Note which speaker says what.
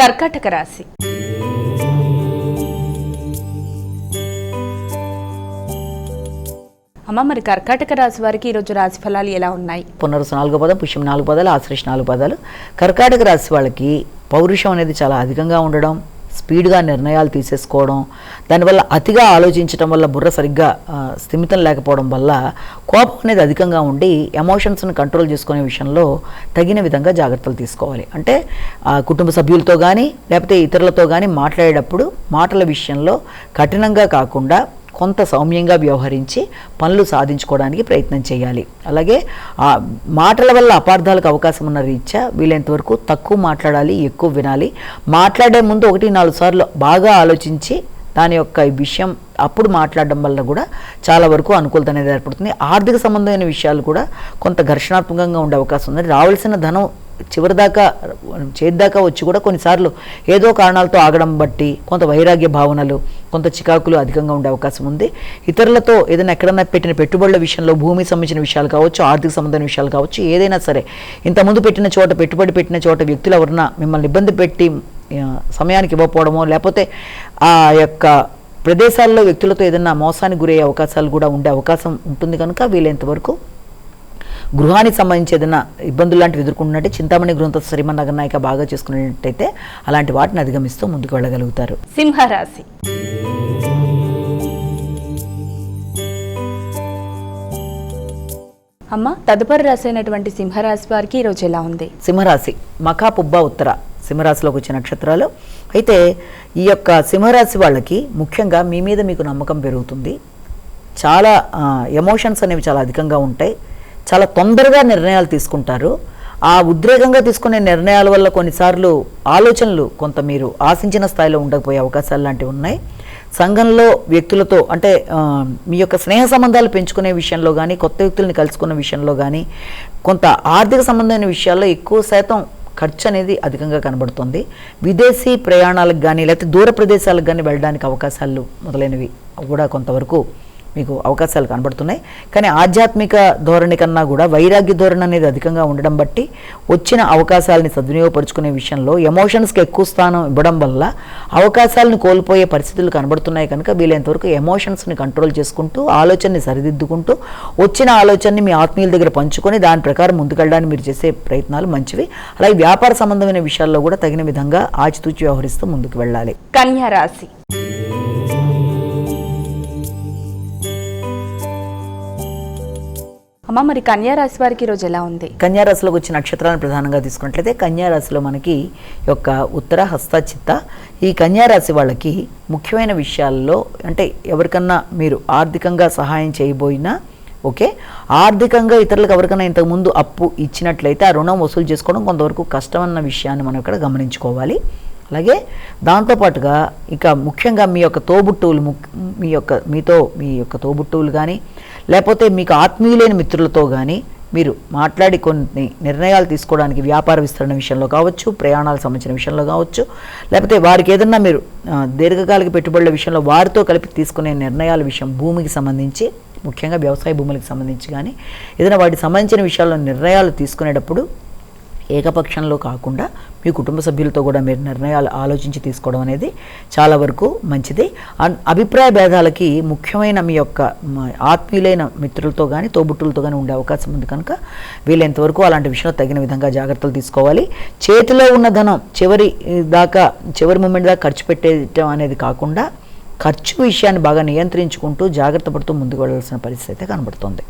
Speaker 1: కర్కాటక రాశి. అమ్మ మరి కర్కాటక రాశి వారికి ఈరోజు రాశి ఫలాలు ఎలా ఉన్నాయి?
Speaker 2: పునరుసు నాలుగో పదం పుష్యం నాలుగు పదాలు ఆశ్రేష్ నాలుగు పదాలు. కర్కాటక రాశి వాళ్ళకి పౌరుషం అనేది చాలా అధికంగా ఉండడం స్పీడ్గా నిర్ణయాలు తీసేసుకోవడం దానివల్ల అతిగా ఆలోచించడం వల్ల బుర్ర సరిగ్గా స్థిమితం లేకపోవడం వల్ల కోపం అనేది అధికంగా ఉండి ఎమోషన్స్ని కంట్రోల్ చేసుకునే విషయంలో తగిన విధంగా జాగ్రత్తలు తీసుకోవాలి. అంటే కుటుంబ సభ్యులతో కానీ లేకపోతే ఇతరులతో కానీ మాట్లాడేటప్పుడు మాటల విషయంలో కఠినంగా కాకుండా కొంత సౌమ్యంగా వ్యవహరించి పనులు సాధించుకోవడానికి ప్రయత్నం చేయాలి. అలాగే మాటల వల్ల అపార్థాలకు అవకాశం ఉన్న రీత్యా వీలైనంత వరకు తక్కువ మాట్లాడాలి ఎక్కువ వినాలి. మాట్లాడే ముందు ఒకటి నాలుగు సార్లు బాగా ఆలోచించి దాని యొక్క విషయం అప్పుడు మాట్లాడడం వల్ల కూడా చాలా వరకు అనుకూలత అనేది ఏర్పడుతుంది. ఆర్థిక సంబంధమైన విషయాలు కూడా కొంత ఘర్షణాత్మకంగా ఉండే అవకాశం ఉంది. రావాల్సిన ధనం చివరిదాకా చేద్దాకా వచ్చి కూడా కొన్నిసార్లు ఏదో కారణాలతో ఆగడం బట్టి కొంత వైరాగ్య భావనలు కొంత చికాకులు అధికంగా ఉండే అవకాశం ఉంది. ఇతరులతో ఏదైనా ఎక్కడన్నా పెట్టిన పెట్టుబడుల విషయంలో భూమికి సంబంధించిన విషయాలు కావచ్చు ఆర్థిక సంబంధమైన విషయాలు కావచ్చు ఏదైనా సరే ఇంతకుముందు పెట్టిన చోట పెట్టుబడి పెట్టిన చోట వ్యక్తులు ఎవరన్నా మిమ్మల్ని ఇబ్బంది పెట్టి సమయానికి ఇవ్వకపోవడమో లేకపోతే ఆ యొక్క ప్రదేశాల్లో వ్యక్తులతో ఏదైనా మోసానికి గురయ్యే అవకాశాలు కూడా ఉండే అవకాశం ఉంటుంది కనుక వీలైనంతవరకు గృహానికి సంబంధించి ఏదైనా ఇబ్బందులు లాంటివి ఎదుర్కొంటున్నట్టే చింతామణి గృహంతో శ్రీమన్ నగరనాయక బాగా చేసుకున్నట్టయితే అలాంటి వాటిని అధిగమిస్తూ ముందుకు వెళ్ళగలుగుతారు.
Speaker 1: సింహరాశి. అమ్మ తదుపరి రాశి అయినటువంటి సింహరాశి వారికి ఈరోజు ఎలా ఉంది?
Speaker 2: సింహరాశి మఖా పుబ్బ ఉత్తర సింహరాశిలోకి వచ్చే నక్షత్రాలు. అయితే ఈ యొక్క సింహరాశి వాళ్ళకి ముఖ్యంగా మీ మీద మీకు నమ్మకం పెరుగుతుంది. చాలా ఎమోషన్స్ అనేవి చాలా అధికంగా ఉంటాయి. చాలా తొందరగా నిర్ణయాలు తీసుకుంటారు. ఆ ఉద్రేకంగా తీసుకునే నిర్ణయాల వల్ల కొన్నిసార్లు ఆలోచనలు కొంత మీరు ఆశించిన స్థాయిలో ఉండకపోయే అవకాశాలు లాంటివి ఉన్నాయి. సంఘంలో వ్యక్తులతో అంటే మీ యొక్క స్నేహ సంబంధాలు పెంచుకునే విషయంలో కానీ కొత్త వ్యక్తుల్ని కలుసుకునే విషయంలో కానీ కొంత ఆర్థిక సంబంధమైన విషయాల్లో ఎక్కువ శాతం ఖర్చు అనేది అధికంగా కనబడుతుంది. విదేశీ ప్రయాణాలకు కానీ లేకపోతే దూర ప్రదేశాలకు కానీ వెళ్ళడానికి అవకాశాలు మొదలైనవి కూడా కొంతవరకు మీకు అవకాశాలు కనబడుతున్నాయి. కానీ ఆధ్యాత్మిక ధోరణి కన్నా కూడా వైరాగ్య ధోరణి అనేది అధికంగా ఉండడం బట్టి వచ్చిన అవకాశాలని సద్వినియోగపరుచుకునే విషయంలో ఎమోషన్స్కి ఎక్కువ స్థానం ఇవ్వడం వల్ల అవకాశాలను కోల్పోయే పరిస్థితులు కనబడుతున్నాయి కనుక వీలైనంతవరకు ఎమోషన్స్ని కంట్రోల్ చేసుకుంటూ ఆలోచనని సరిదిద్దుకుంటూ వచ్చిన ఆలోచనని మీ ఆత్మీయుల దగ్గర పంచుకొని దాని ప్రకారం ముందుకెళ్ళడానికి మీరు చేసే ప్రయత్నాలు మంచివి. అలాగే వ్యాపార సంబంధమైన విషయాల్లో కూడా తగిన విధంగా ఆచితూచి వ్యవహరిస్తూ ముందుకు వెళ్ళాలి.
Speaker 1: కన్యా రాశి. అమ్మ మరి కన్యా రాశి వారికి ఈరోజు ఎలా ఉంది?
Speaker 2: కన్యారాశిలోకి వచ్చిన నక్షత్రాలను ప్రధానంగా తీసుకున్నట్లయితే కన్యారాశిలో మనకి యొక్క ఉత్తర హస్త చిత్త ఈ కన్యారాశి వాళ్ళకి ముఖ్యమైన విషయాల్లో అంటే ఎవరికన్నా మీరు ఆర్థికంగా సహాయం చేయబోయినా ఓకే? ఆర్థికంగా ఇతరులకు ఎవరికైనా ఇంతకుముందు అప్పు ఇచ్చినట్లయితే ఆ రుణం వసూలు చేసుకోవడం కొంతవరకు కష్టమన్న విషయాన్ని మనం ఇక్కడ గమనించుకోవాలి. అలాగే దాంతోపాటుగా ఇక ముఖ్యంగా మీ యొక్క తోబుట్టువులు మీ యొక్క మీతో మీ యొక్క తోబుట్టువులు కానీ లేకపోతే మీకు ఆత్మీయులైన మిత్రులతో కానీ మీరు మాట్లాడి కొన్ని నిర్ణయాలు తీసుకోవడానికి వ్యాపార విస్తరణ విషయంలో కావచ్చు ప్రయాణాలకు సంబంధించిన విషయంలో కావచ్చు లేకపోతే వారికి ఏదన్నా మీరు దీర్ఘకాలిక పెట్టుబడుల విషయంలో వారితో కలిపి తీసుకునే నిర్ణయాల విషయం భూమికి సంబంధించి ముఖ్యంగా వ్యవసాయ భూములకు సంబంధించి కానీ ఏదైనా వాటికి సంబంధించిన విషయాల్లో నిర్ణయాలు తీసుకునేటప్పుడు ఏకపక్షంలో కాకుండా మీ కుటుంబ సభ్యులతో కూడా మీరు నిర్ణయాలు ఆలోచించి తీసుకోవడం అనేది చాలా వరకు మంచిది. అన్- అభిప్రాయ భేదాలకి ముఖ్యమైన మీ యొక్క ఆత్మీయులైన మిత్రులతో కానీ తోబుట్టులతో కానీ ఉండే అవకాశం ఉంది కనుక వీలైనంత వరకు అలాంటి విషయంలో తగిన విధంగా జాగ్రత్తలు తీసుకోవాలి. చేతిలో ఉన్న ధనం చివరి దాకా చివరి మూమెంట్ దాకా ఖర్చు పెట్టేయటం అనేది కాకుండా ఖర్చు విషయాన్ని బాగా నియంత్రించుకుంటూ జాగ్రత్త పడుతూ ముందుకు వెళ్ళాల్సిన పరిస్థితి అయితే కనబడుతుంది.